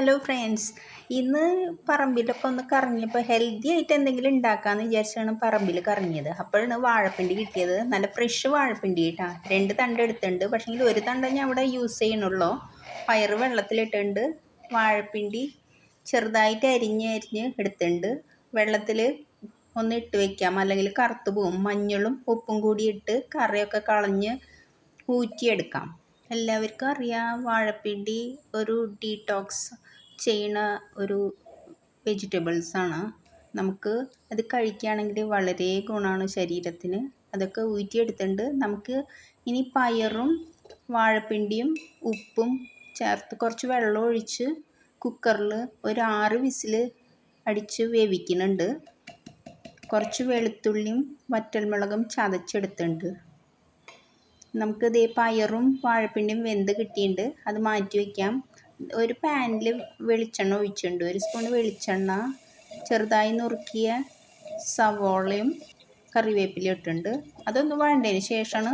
Hello friends ഇന്ന് പറമ്പിലൊക്കെ ഒന്ന് കറങ്ങിയപ്പോൾ healthy ആയിട്ട് എന്തെങ്കിലും ഉണ്ടാക്കാമെന്ന് വിചാരിച്ചാണ് പറമ്പിൽ കറങ്ങിയത്. അപ്പോഴാണ് വാഴപ്പിണ്ടി കിട്ടിയത്. നല്ല ഫ്രഷ് വാഴപ്പിണ്ടി കേട്ടാ രണ്ട് തണ്ട് എടുത്തിട്ടുണ്ട്. പക്ഷേങ്കിൽ ഒരു തണ്ട ഞാൻ അവിടെ യൂസ് ചെയ്യണുള്ളൂ. പയറ് വെള്ളത്തിലിട്ടുണ്ട് വാഴപ്പിണ്ടി ചെറുതായിട്ട് അരിഞ്ഞ് അരിഞ്ഞ് എടുത്തിട്ടുണ്ട്. വെള്ളത്തിൽ ഒന്ന് ഇട്ട് വയ്ക്കാം അല്ലെങ്കിൽ കറുത്ത് പോവും. മഞ്ഞളും ഉപ്പും കൂടി ഇട്ട് കറിയൊക്കെ കളഞ്ഞ് ഊറ്റിയെടുക്കാം. എല്ലാവർക്കും അറിയാം വാഴപ്പിണ്ടി ഒരു ഡീടോക്സ് ചെയ്യണ ഒരു വെജിറ്റബിൾസാണ്. നമുക്ക് അത് കഴിക്കുകയാണെങ്കിൽ വളരെ ഗുണമാണ് ശരീരത്തിന്. അതൊക്കെ ഊറ്റിയെടുത്തിട്ടുണ്ട്. നമുക്ക് ഇനി പയറും വാഴപ്പിണ്ടിയും ഉപ്പും ചേർത്ത് കുറച്ച് വെള്ളം ഒഴിച്ച് കുക്കറിൽ ഒരു ആറ് വിസിൽ അടിച്ച് വേവിക്കുന്നുണ്ട്. കുറച്ച് വെളുത്തുള്ളിയും വറ്റൽമുളകും ചതച്ചെടുത്തിട്ടുണ്ട്. നമുക്ക് ഇതേ പയറും വാഴപ്പിണ്ടിയും വെന്ത് കിട്ടിയിട്ടുണ്ട്. അത് മാറ്റി വയ്ക്കാം. ഒരു പാനിൽ വെളിച്ചെണ്ണ ഒഴിച്ചിട്ടുണ്ട്. ഒരു സ്പൂൺ വെളിച്ചെണ്ണ ചെറുതായി നുറുക്കിയ സവോളയും കറിവേപ്പിലയും ഇട്ടുണ്ട് അതൊന്ന് വേണ്ടതിന് ശേഷമാണ്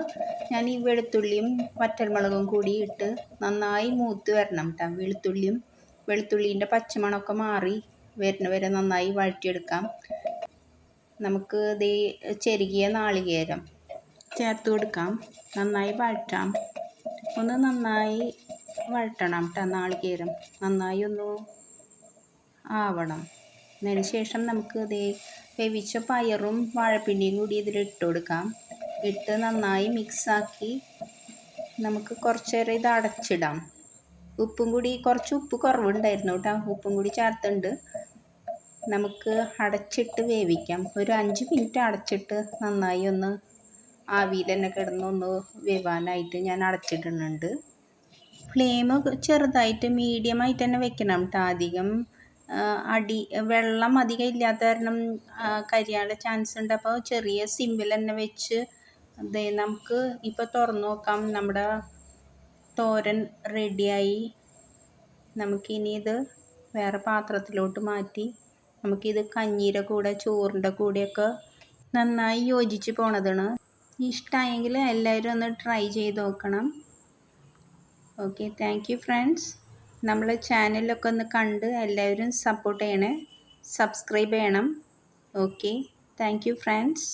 ഞാൻ ഈ വെളുത്തുള്ളിയും വറ്റൽമുളകും കൂടി ഇട്ട് നന്നായി മൂത്ത് വരണം കേട്ടോ വെളുത്തുള്ളിയും വെളുത്തുള്ളീന്റെ പച്ചമണമൊക്കെ മാറി വരുന്ന വരെ നന്നായി വഴറ്റിയെടുക്കാം. നമുക്ക് ഇത് ചെരുകിയ നാളികേരം ചേർത്ത് കൊടുക്കാം. നന്നായി വഴറ്റാം. ഒന്ന് നന്നായി വഴറ്റണം കേട്ടോ നാളികേരം. നന്നായി ഒന്ന് ആവണം. അതിന് ശേഷം നമുക്ക് ഇത് വേവിച്ച പയറും വാഴപ്പിണ്ടിയും കൂടി ഇതിൽ ഇട്ട് കൊടുക്കാം. ഇട്ട് നന്നായി മിക്സാക്കി നമുക്ക് കുറച്ചേറെ ഇത് അടച്ചിടാം. ഉപ്പും കൂടി കുറച്ച് ഉപ്പ് കുറവുണ്ടായിരുന്നു കേട്ടോ ഉപ്പും കൂടി ചേർത്തുണ്ട് നമുക്ക് അടച്ചിട്ട് വേവിക്കാം. ഒരു അഞ്ച് മിനിറ്റ് അടച്ചിട്ട് നന്നായി ഒന്ന് ആവിയിൽ തന്നെ കിടന്നൊന്ന് വേവാനായിട്ട് ഞാൻ അടച്ചിടുന്നുണ്ട്. ഫ്ലെയിം ചെറുതായിട്ട് മീഡിയമായിട്ട് തന്നെ വെക്കണം കേട്ടോ അധികം അടി വെള്ളം അധികം ഇല്ലാത്ത കാരണം കരിയാനുള്ള ചാൻസ് ഉണ്ട്. അപ്പോൾ ചെറിയ സിമ്പിൾ തന്നെ വെച്ച് അതേ നമുക്ക് ഇപ്പോൾ തുറന്നു നോക്കാം. നമ്മുടെ തോരൻ റെഡിയായി നമുക്കിനി ഇത് വേറെ പാത്രത്തിലോട്ട് മാറ്റി നമുക്കിത് കഞ്ഞീരെ കൂടെ ചോറിന്റെ കൂടെയൊക്കെ നന്നായി യോജിച്ച് പോണതാണ്. ഇഷ്ടമായെങ്കിൽ എല്ലാവരും ഒന്ന് ട്രൈ ചെയ്ത് നോക്കണം. ഓക്കെ താങ്ക് യു ഫ്രണ്ട്സ് നമ്മളെ ചാനലൊക്കെ ഒന്ന് കണ്ട് എല്ലാവരും സപ്പോർട്ട് ചെയ്യണേ. സബ്സ്ക്രൈബ് ചെയ്യണം. Okay thank you friends